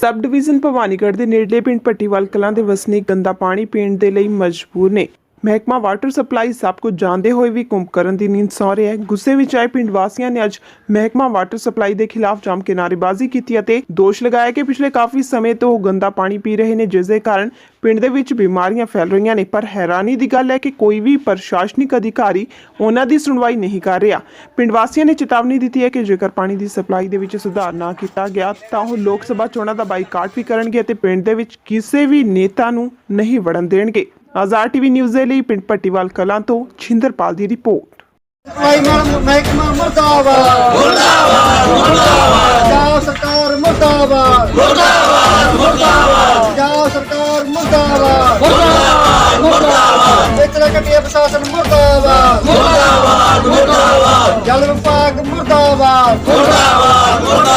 Sub division Bhawanigarh ਦੇ ਨੇੜਲੇ ਪਿੰਡ ਪੱਟੀਵਾਲ ਕਲਾਂ ਦੇ ਵਸਨੀਕ ਗੰਦਾ ਪਾਣੀ ਪੀਣ ਦੇ ਲਈ ਮਜਬੂਰ ਨੇ। ਮਹਿਕਮਾ ਵਾਟਰ ਸਪਲਾਈ ਸਭ ਕੁਝ ਜਾਣਦੇ ਹੋਏ ਵੀ ਕੁੰਭਕਰਨ ਦੀ ਨੀਂਦ ਸੌਂ ਰਿਹਾ ਹੈ। ਗੁੱਸੇ ਵਿੱਚ ਆਏ ਪਿੰਡ ਵਾਸੀਆਂ ਨੇ ਅੱਜ ਮਹਿਕਮਾ ਵਾਟਰ ਸਪਲਾਈ ਦੇ ਖਿਲਾਫ ਜੰਮ ਕੇ ਨਾਅਰੇਬਾਜ਼ੀ ਕੀਤੀ ਅਤੇ ਦੋਸ਼ ਲਗਾਇਆ ਕਿ ਪਿਛਲੇ ਕਾਫੀ ਸਮੇਂ ਤੋਂ ਉਹ ਗੰਦਾ ਪਾਣੀ ਪੀ ਰਹੇ ਨੇ, ਜਿਸ ਦੇ ਕਾਰਨ ਪਿੰਡ ਦੇ ਵਿੱਚ ਬਿਮਾਰੀਆਂ ਫੈਲ ਰਹੀਆਂ ਨੇ। ਪਰ ਹੈਰਾਨੀ ਦੀ ਗੱਲ ਹੈ ਕਿ ਕੋਈ ਵੀ ਪ੍ਰਸ਼ਾਸਨਿਕ ਅਧਿਕਾਰੀ ਉਹਨਾਂ ਦੀ ਸੁਣਵਾਈ ਨਹੀਂ ਕਰ ਰਿਹਾ। ਪਿੰਡ ਵਾਸੀਆਂ ਨੇ ਚੇਤਾਵਨੀ ਦਿੱਤੀ ਹੈ ਕਿ ਜੇਕਰ ਪਾਣੀ ਦੀ ਸਪਲਾਈ ਦੇ ਵਿੱਚ ਸੁਧਾਰ ਨਾ ਕੀਤਾ ਗਿਆ, ਤਾਂ ਉਹ ਲੋਕ ਸਭਾ ਚੋਣਾਂ ਦਾ ਬਾਈਕਾਟ ਵੀ ਕਰਨਗੇ ਅਤੇ ਪਿੰਡ ਦੇ ਵਿੱਚ ਕਿਸੇ ਵੀ ਨੇਤਾ ਨੂੰ ਨਹੀਂ ਵੜਨ ਦੇਣਗੇ। ਆਜ਼ਾਦ ਟੀਵੀ ਨਿਊਜ਼ ਦੇ ਲਈ ਪਿੰਡ ਪੱਟੀਵਾਲ ਕਲਾਂ ਤੋਂ ਛਿੰਦਰਪਾਲ ਦੀ ਰਿਪੋਰਟ ਭਾਈ ਮਹਿਕਮਾ ਮੁਰਦਾਬਾਦ ਮੁਰਦਾਬਾਦ ਮੁਰਦਾਬਾਦ ਪੰਜਾਬ ਸਰਕਾਰ ਮੁਰਦਾਬਾਦ ਮੁਰਦਾਬਾਦ ਮੁਰਦਾਬਾਦ ਪੰਜਾਬ ਸਰਕਾਰ ਮੁਰਦਾਬਾਦ ਮੁਰਦਾਬਾਦ ਮੁਰਦਾਬਾਦ ਵਿਚਲਾ ਕੱਟਿਆ ਪ੍ਰਸ਼ਾਸਨ ਮੁਰਦਾਬਾਦ ਮੁਰਦਾਬਾਦ ਮੁਰਦਾਬਾਦ ਜਲ ਵਿਭਾਗ ਮੁਰਦਾਬਾਦ ਮੁਰਦਾਬਾਦ ਮੁਰਦਾਬਾਦ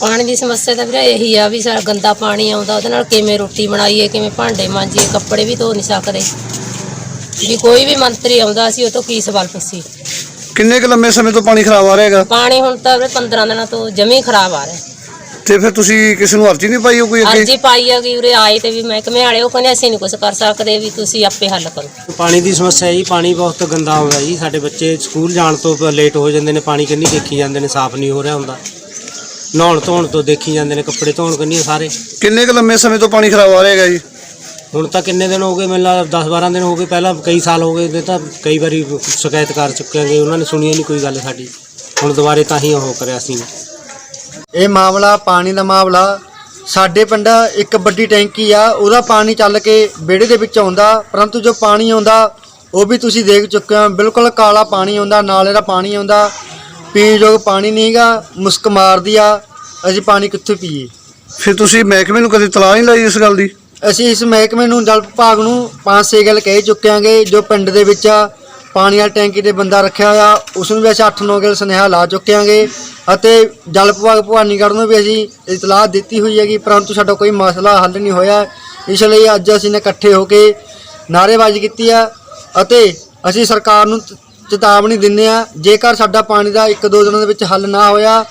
ਪਾਣੀ ਦੀ ਸਮੱਸਿਆ ਤਾਂ ਵੀਰੇ ਇਹੀ ਆ ਵੀ ਸਾਰਾ ਗੰਦਾ ਪਾਣੀ ਆਉਂਦਾ ਉਹਦੇ ਨਾਲ ਕਿਵੇਂ ਰੋਟੀ ਬਣਾਈਏ ਕਿਵੇਂ ਭਾਂਡੇ ਮਾਂਜੀਏ ਕੱਪੜੇ ਵੀ ਧੋ ਨਹੀਂ ਸਕਦੇ। ਵੀ ਕੋਈ ਵੀ ਮੰਤਰੀ ਆਉਂਦਾ ਸੀ ਉਹ ਤੋਂ ਕੀ ਸਵਾਲ ਪੁੱਛੀ ਕਿੰਨੇ ਕੁ ਲੰਮੇ ਸਮੇਂ ਤੋਂ ਪਾਣੀ ਖਰਾਬ ਆ ਰਿਹਾ ਹੈਗਾ? ਪਾਣੀ ਹੁਣ ਤਾਂ ਵੀਰੇ 15 ਦਿਨਾਂ ਤੋਂ ਜਮੀ ਖਰਾਬ ਆ ਰਿਹਾ। ਤੇ ਫਿਰ ਤੁਸੀਂ ਕਿਸੇ ਨੂੰ ਅਰਜ਼ੀ ਨਹੀਂ ਪਾਈ ਹੋ ਕੋਈ ਅੱਗੇ? ਅਰਜੀ ਪਾਈ ਆ ਕਿ ਉਰੇ ਆਏ ਤੇ ਵੀ ਮਹਿਕਮੇ ਵਾਲੇ ਉਹ ਕਹਿੰਦੇ ਅਸੀਂ ਨਹੀਂ ਕੁਝ ਕਰ ਸਕਦੇ ਵੀ ਤੁਸੀਂ ਆਪੇ ਹੱਲ ਕਰੋ। ਪਾਣੀ ਦੀ ਸਮੱਸਿਆ ਹੈ ਜੀ ਪਾਣੀ ਬਹੁਤ ਗੰਦਾ ਆਉਂਦਾ ਜੀ। ਸਾਡੇ ਬੱਚੇ ਸਕੂਲ ਜਾਣ ਤੋਂ ਲੇਟ ਹੋ ਜਾਂਦੇ ਨੇ ਪਾਣੀ ਕਿੰਨੀ ਦੇਖੀ ਜਾਂਦੇ ਨੇ ਸਾਫ਼ ਨਹੀਂ ਹੋ ਰਿਹਾ ਹੁੰਦਾ। ਨਹਾਉਣ ਧੋਣ ਤੋਂ ਦੇਖੀ ਜਾਂਦੇ ਨੇ ਕੱਪੜੇ ਧੋਣ ਕੰਨੀ ਸਾਰੇ। ਕਿੰਨੇ ਕੁ ਲੰਮੇ ਸਮੇਂ ਤੋਂ ਪਾਣੀ ਖਰਾਬ ਆ ਰਿਹਾ ਹੈਗਾ ਜੀ? ਹੁਣ ਤਾਂ ਕਿੰਨੇ ਦਿਨ ਹੋ ਗਏ ਮੈਨੂੰ ਲੱਗਦਾ 10 12 ਦਿਨ ਹੋ ਗਏ ਪਹਿਲਾਂ ਕਈ ਸਾਲ ਹੋ ਗਏ ਨੇ ਤਾਂ ਕਈ ਵਾਰੀ ਸ਼ਿਕਾਇਤ ਕਰ ਚੁੱਕੇ ਆਂਗੇ ਉਹਨਾਂ ਨੇ ਸੁਣੀ ਨਹੀਂ ਕੋਈ ਗੱਲ ਸਾਡੀ। ਹੁਣ ਦੁਬਾਰੇ ਤਾਂ ਹੀ ਉਹ ਕਰਿਆ ਸੀ। ਇਹ ਮਾਮਲਾ ਪਾਣੀ ਦਾ ਮਾਮਲਾ ਸਾਡੇ ਪਿੰਡ ਇੱਕ ਵੱਡੀ ਟੈਂਕੀ ਆ ਉਹਦਾ ਪਾਣੀ ਚੱਲ ਕੇ ਵਿਹੜੇ ਦੇ ਵਿੱਚ ਆਉਂਦਾ ਪਰੰਤੂ ਜੋ ਪਾਣੀ ਆਉਂਦਾ ਉਹ ਵੀ ਤੁਸੀਂ ਦੇਖ ਚੁੱਕੇ ਹੋ ਬਿਲਕੁਲ ਕਾਲਾ ਪਾਣੀ ਆਉਂਦਾ ਨਾਲੇ ਦਾ ਪਾਣੀ ਆਉਂਦਾ ਪੀਣ ਯੋਗ ਪਾਣੀ ਨਹੀਂਗਾ ਮੁਸਕ ਮਾਰਦੀ ਆ। ਅਸੀਂ ਪਾਣੀ ਕਿੱਥੋਂ ਪੀਏ? ਫਿਰ ਤੁਸੀਂ ਮਹਿਕਮੇ ਨੂੰ ਕਦੇ ਤਲਾਹ ਨਹੀਂ ਲਾਈ ਇਸ ਗੱਲ ਦੀ? ਅਸੀਂ ਇਸ ਮਹਿਕਮੇ ਨੂੰ ਜਲ ਵਿਭਾਗ ਨੂੰ ਪੰਜ ਛੇ ਗੱਲ ਕਹਿ ਚੁੱਕੇ ਆਂਗੇ ਜੋ ਪਿੰਡ ਦੇ ਵਿੱਚ ਪਾਣੀ ਵਾਲੀ ਟੈਂਕੀ ਤੇ ਬੰਦਾ ਰੱਖਿਆ ਹੋਇਆ ਉਸ ਨੂੰ ਵੀ ਅਸੀਂ 8-9 ਗੱਲ ਸੁਨੇਹਾ ਲਾ ਚੁੱਕੇ ਆਂਗੇ ਅਤੇ ਜਲ ਵਿਭਾਗ ਭਵਾਨੀਗੜ੍ਹ ਨੂੰ ਵੀ ਅਸੀਂ ਇਤਲਾਹ ਦਿੱਤੀ ਹੋਈ ਹੈਗੀ ਪਰੰਤੂ ਸਾਡਾ ਕੋਈ ਮਸਲਾ ਹੱਲ ਨਹੀਂ ਹੋਇਆ। ਇਸ ਲਈ ਅੱਜ ਅਸੀਂ ਨੇ ਇਕੱਠੇ ਹੋ ਕੇ ਨਾਅਰੇਬਾਜ਼ੀ ਕੀਤੀ ਆ ਅਤੇ ਅਸੀਂ ਸਰਕਾਰ ਨੂੰ ਚੇਤਾਵਨੀ ਦਿੰਦੇ ਆ ਜੇਕਰ ਸਾਡਾ ਪਾਣੀ ਦਾ ਇੱਕ ਦੋ ਦਿਨਾਂ ਦੇ ਵਿੱਚ ਹੱਲ ਨਾ ਹੋਇਆ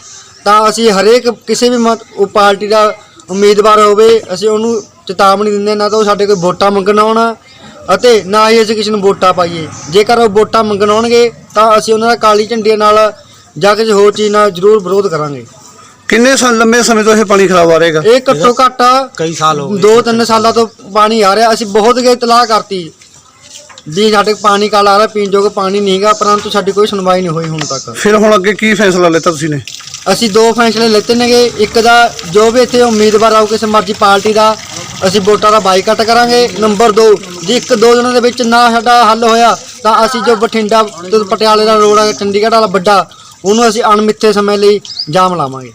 ਤਾਂ ਅਸੀਂ ਹਰੇਕ ਕਿਸੇ ਵੀ ਮਤ- ਉਹ ਪਾਰਟੀ ਦਾ ਉਮੀਦਵਾਰ ਹੋਵੇ ਅਸੀਂ ਉਹਨੂੰ ਚੇਤਾਵਨੀ ਦਿੰਦੇ ਨਾ ਤਾਂ ਉਹ ਸਾਡੇ ਕੋਈ ਵੋਟਾਂ ਮੰਗਣ ਆਉਣਾ ਅਤੇ ਨਾ ਹੀ ਅਸੀਂ ਕਿਸੇ ਨੂੰ ਵੋਟਾਂ ਪਾਈਏ। ਜੇਕਰ ਉਹ ਵੋਟਾਂ ਮੰਗਣ ਆਉਣਗੇ ਤਾਂ ਅਸੀਂ ਉਹਨਾਂ ਦਾ ਕਾਲੀ ਝੰਡੀ ਨਾਲ ਜਾਂ ਕਿਸੇ ਹੋਰ ਚੀਜ਼ ਨਾਲ ਜ਼ਰੂਰ ਵਿਰੋਧ ਕਰਾਂਗੇ। ਕਿੰਨੇ ਸਾਲ ਲੰਮੇ ਸਮੇਂ ਤੋਂ ਇਹ ਪਾਣੀ ਖਰਾਬ ਆ ਰਿਹਾ ਹੈਗਾ? ਇਹ ਘੱਟੋ ਘੱਟ ਕਈ ਸਾਲ ਹੋ ਗਏ ਦੋ ਤਿੰਨ ਸਾਲਾਂ ਤੋਂ ਪਾਣੀ ਆ ਰਿਹਾ। ਅਸੀਂ ਬਹੁਤ ਗਏ ਇਤਲਾਹ ਕਰਤੀ ਵੀ ਸਾਡੇ ਪਾਣੀ ਕਾਲਾ ਆ ਰਿਹਾ ਪੀਣ ਯੋਗ ਪਾਣੀ ਨਹੀਂਗਾ ਪਰੰਤੂ ਸਾਡੀ ਕੋਈ ਸੁਣਵਾਈ ਨਹੀਂ ਹੋਈ ਹੁਣ ਤੱਕ। ਫਿਰ ਹੁਣ ਅੱਗੇ ਕੀ ਫੈਸਲਾ ਲਿੱਤਾ ਤੁਸੀਂ ਨੇ? ਅਸੀਂ ਦੋ ਫੈਸਲੇ ਲੈਤੇ ਨੇਗੇ, ਇੱਕ ਦਾ ਜੋ ਵੀ ਇੱਥੇ ਉਮੀਦਵਾਰ ਆਊ, ਕਿਸੇ ਮਰਜ਼ੀ ਪਾਰਟੀ ਦਾ, ਅਸੀਂ ਵੋਟਾਂ ਦਾ ਬਾਈਕਾਟ ਕਰਾਂਗੇ। ਨੰਬਰ 2 ਜੇ ਇੱਕ ਦੋ ਦਿਨਾਂ ਦੇ ਵਿੱਚ ਨਾ ਸਾਡਾ ਹੱਲ ਹੋਇਆ, ਤਾਂ ਅਸੀਂ ਜੋ ਬਠਿੰਡਾ ਤੇ ਪਟਿਆਲੇ ਦਾ ਰੋਡ ਹੈ ਚੰਡੀਗੜ੍ਹ ਵਾਲਾ ਵੱਡਾ, ਉਹਨੂੰ ਅਸੀਂ ਅਣਮਿੱਥੇ ਸਮੇਂ ਲਈ ਜਾਮ ਲਾਵਾਂਗੇ।